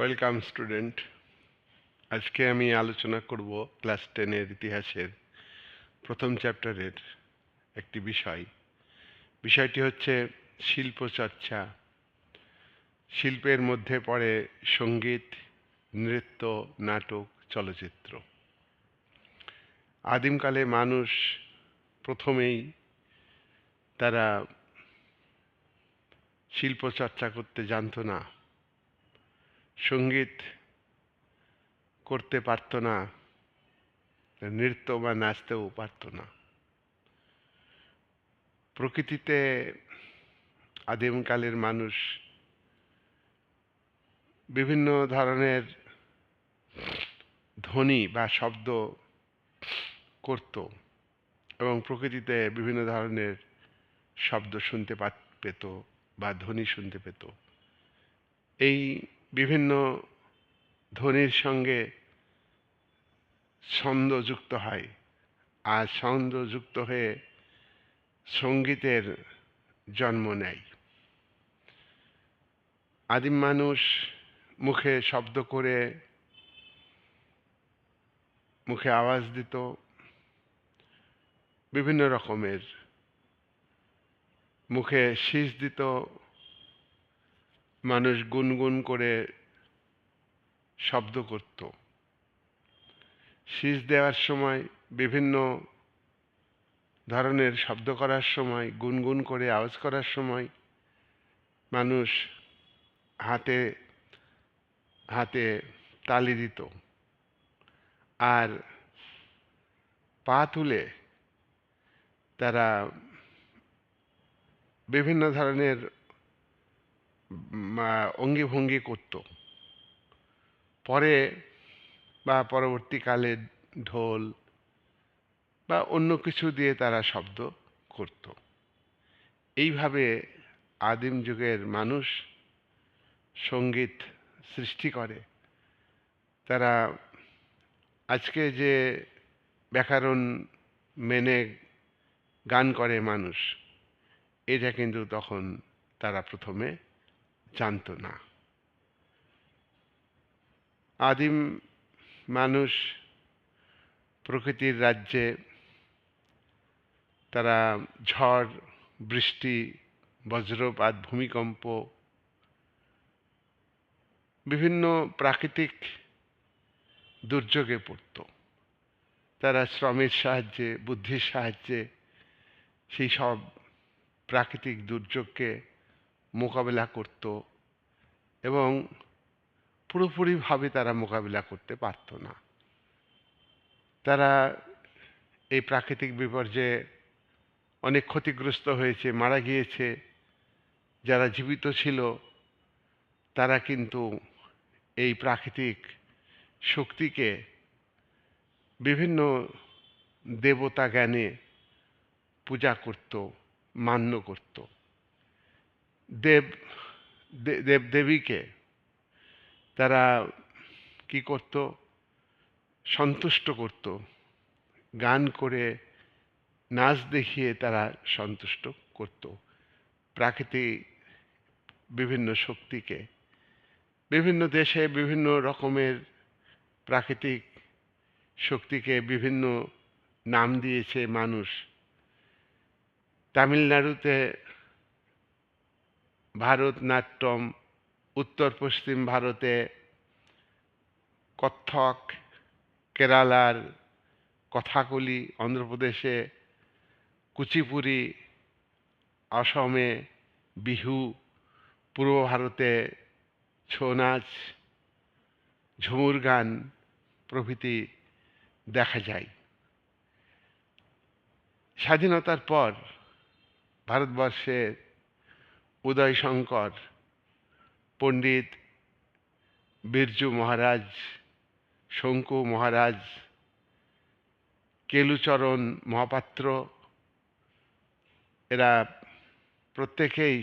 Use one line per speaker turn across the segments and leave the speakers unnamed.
Welcome student. আজকে আমি আলোচনা করব ক্লাস টেনের ইতিহাসের প্রথম চ্যাপ্টারের একটি বিষয়। বিষয়টি হচ্ছে শিল্প চর্চা শিল্পের মধ্যে পড়ে সংগীত, নৃত্য, নাটক, চলচ্চিত্র। আদিমকালে মানুষ প্রথমেই তারা শিল্প চর্চা করতে জানতো না। সংগীত করতে পারতো না, নৃত্য বা নাচতেও পারতো না। প্রকৃতিতে আদিমকালের মানুষ বিভিন্ন ধরনের ধ্বনি বা শব্দ করত এবং প্রকৃতিতে বিভিন্ন ধরনের শব্দ শুনতে পেত বা ধ্বনি শুনতে পেত। এই বিভিন্ন ধ্বনির সঙ্গে ছন্দ যুক্ত হয়। আর ছন্দ যুক্ত হয়ে সঙ্গীতের জন্ম নেয়। আদিম মানুষ মুখে শব্দ করে, মুখে আওয়াজ দিত, বিভিন্ন রকমের। মুখে শীষ দিত মানুষ গুনগুন করে শব্দ করত। শীষ দেওয়ার সময় বিভিন্ন ধরনের শব্দ করার সময়, গুনগুন করে আওয়াজ করার সময় মানুষ হাতে হাতে তালি দিত। আর পা তুলে তারা বিভিন্ন ধরনের উম, আহ, অঙ্গি ভঙ্গি করত। পরে বা পরবর্তীকালে ঢোল বা অন্য কিছু দিয়ে তারা শব্দ করত। এইভাবে আদিম যুগের মানুষ সংগীত সৃষ্টি করে। তারা আজকে যে ব্যাকরণ মেনে গান করে মানুষ এটা কিন্তু তখন তারা প্রথমে জানতো না। আদিম মানুষ প্রকৃতির রাজ্যে তারা ঝড়, বৃষ্টি, বজ্রপাত, ভূমিকম্প, বিভিন্ন প্রাকৃতিক দুর্যোগে পড়ত। তারা শ্রমের সাহায্যে, বুদ্ধির সাহায্যে সেই সব প্রাকৃতিক দুর্যোগকে মোকাবেলা করত এবং পুরোপুরিভাবে তারা মোকাবিলা করতে পারত না। তারা এই প্রাকৃতিক বিপর্যয়ে অনেক ক্ষতিগ্রস্ত হয়েছে, মারা গিয়েছে, যারা জীবিত ছিল, তারা কিন্তু এই প্রাকৃতিক শক্তিকে বিভিন্ন দেবতা জ্ঞানে পূজা করত, মান্য করত। দেব, দে- দেবদেবীকে তারা কি করত? সন্তুষ্ট করত। গান করে, নাচ দেখিয়ে তারা সন্তুষ্ট করত। প্রাকৃতিক বিভিন্ন শক্তিকে, বিভিন্ন দেশে বিভিন্ন রকমের প্রাকৃতিক শক্তিকে বিভিন্ন নাম দিয়েছে মানুষ। তামিলনাড়ুতে ভারতনাট্যম উত্তর পশ্চিম ভারতে কত্থক, কেরালার কথাকলি, অন্ধ্রপ্রদেশে কুচিপুরি অসমে বিহু, পূর্ব ভারতে ছৌ নাচ ঝুমুর গান প্রভৃতি দেখা যায়। স্বাধীনতার পর ভারতবর্ষে উদয়শঙ্কর পণ্ডিত বিরজু মহারাজ, শঙ্কু মহারাজ, কেলুচরণ মহাপাত্র, এরা প্রত্যেকেই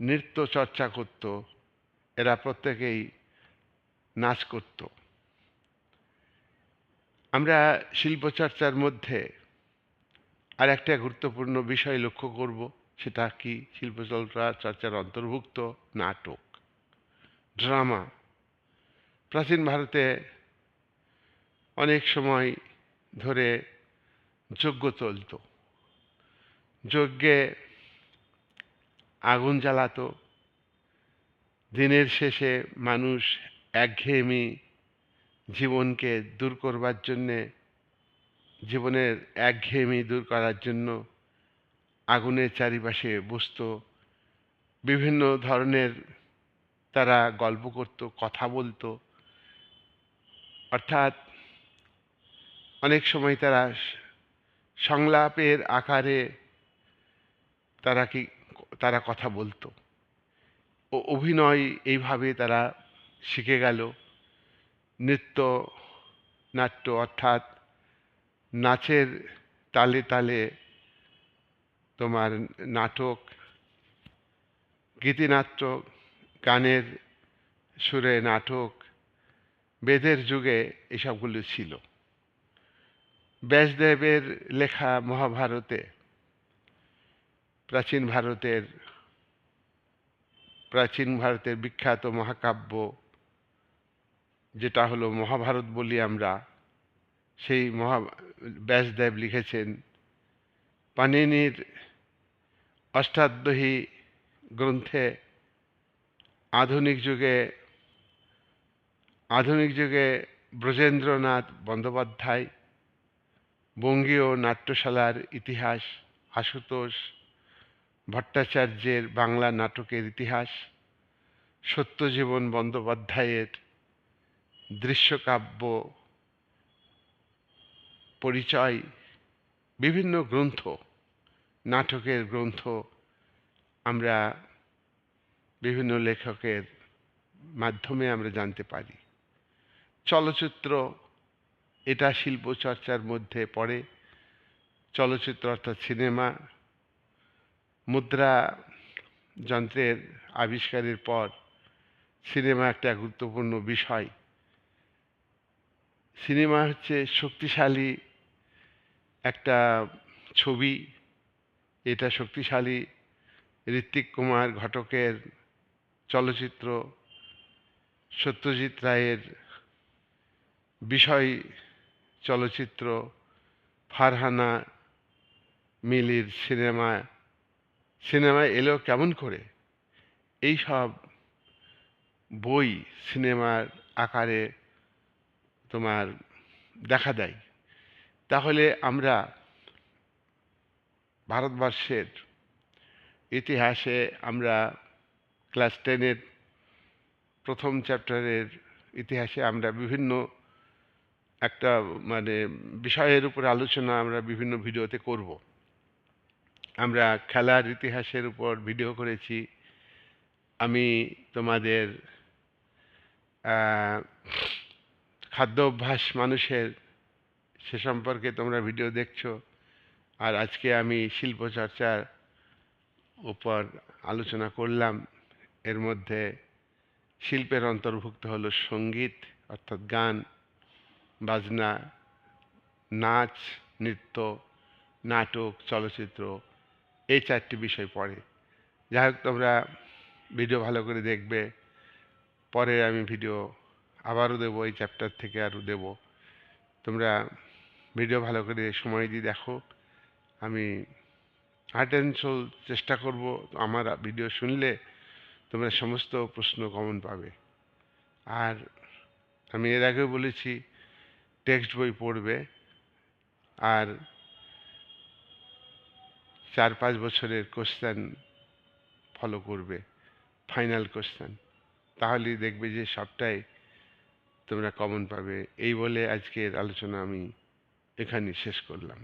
নৃত্য চর্চা করত, এরা প্রত্যেকেই নাচ করত। আমরা শিল্পচর্চার মধ্যে আর একটা গুরুত্বপূর্ণ বিষয় লক্ষ্য করব। সেটা কি শিল্পচর্চা চর্চার অন্তর্ভুক্ত? নাটক। ড্রামা। প্রাচীন ভারতে অনেক সময় ধরে যজ্ঞ চলত। যজ্ঞে আগুন জ্বালাতো। দিনের শেষে মানুষ একঘেয়েমি জীবনকে দূর করবার জন্যে, জীবনের একঘেয়েমি দূর করার জন্য আগুনের চারিপাশে বসতো, বিভিন্ন ধরনের তারা গল্প করত, কথা বলতো। অর্থাৎ অনেক সময় তারা সংলাপের আকারে তারা কি, তারা কথা বলতো। ও অভিনয় এইভাবে তারা শিখে গেল। নৃত্য, নাট্য অর্থাৎ নাচের তালে তালে তোমার নাটক গীতিনাট্য গানের সুরে নাটক, বেদের যুগে এসবগুলো ছিল। ব্যাসদেবের লেখা মহাভারতে, প্রাচীন ভারতের প্রাচীন ভারতের বিখ্যাত মহাকাব্য, যেটা হলো মহাভারত বলি আমরা, সেই মহা, ব্যাসদেব লিখেছেন। পানিনির অষ্টাধ্যায়ী গ্রন্থে আধুনিক যুগে আধুনিক যুগে ব্রজেন্দ্রনাথ বন্দ্যোপাধ্যায়, বঙ্গীয় নাট্যশালার ইতিহাস, আশুতোষ ভট্টাচার্যের বাংলা নাটকের ইতিহাস, সত্যজীবন বন্দ্যোপাধ্যায়ের দৃশ্যকাব্য, পরিচয়, বিভিন্ন গ্রন্থ। নাটকের গ্রন্থ আমরা বিভিন্ন লেখকের মাধ্যমে আমরা জানতে পারি। চলচ্চিত্র এটা শিল্প চর্চার মধ্যে পড়ে। চলচ্চিত্র অর্থাৎ সিনেমা, মুদ্রা যন্ত্রের আবিষ্কারের পর সিনেমা একটা গুরুত্বপূর্ণ বিষয়। সিনেমা হচ্ছে শক্তিশালী একটা ছবি এটা শক্তিশালী ঋত্বিক কুমার ঘটকের চলচ্চিত্র, সত্যজিৎ রায়ের বিষয় চলচ্চিত্র, ফারহানা মিলির সিনেমা। সিনেমায় এলো কেমন করে? এই সব বই সিনেমার আকারে তোমার দেখা দেয়। তাহলে আমরা ভারতবর্ষের ইতিহাসে আমরা ক্লাস টেনের প্রথম চ্যাপ্টারের ইতিহাসে আমরা বিভিন্ন একটা মানে বিষয়ের উপর আলোচনা আমরা বিভিন্ন ভিডিওতে করব। আমরা খেলার ইতিহাসের উপর ভিডিও করেছি। আমি তোমাদের খাদ্য অভ্যাস মানুষের সে সম্পর্কে তোমরা ভিডিও দেখছ। আর আজকে আমি শিল্প চর্চার উপর আলোচনা করলাম। এর মধ্যে শিল্পের অন্তর্ভুক্ত হলো সংগীত, অর্থাৎ গান, বাজনা, নাচ, নৃত্য, নাটক, চলচ্চিত্র, এই চারটি বিষয় পড়ে। যাই হোক, তোমরা ভিডিও ভালো করে দেখবে। পরে আমি ভিডিও আবারও দেবো, এই চ্যাপ্টার থেকে আরও দেব। তোমরা ভিডিও ভালো করে সময় দিয়ে দেখো। আমি হার্ট অ্যান্ড চেষ্টা করব আমার ভিডিও শুনলে তোমরা সমস্ত প্রশ্ন কমন পাবে। আর আমি এর আগেও বলেছি টেক্সট বই পড়বে। আর চার পাঁচ বছরের কোশ্চেন ফলো করবে ফাইনাল কোশ্চেন তাহলেই দেখবে যে সবটাই তোমরা কমন পাবে। এই বলে আজকের আলোচনা আমি এখানে শেষ করলাম।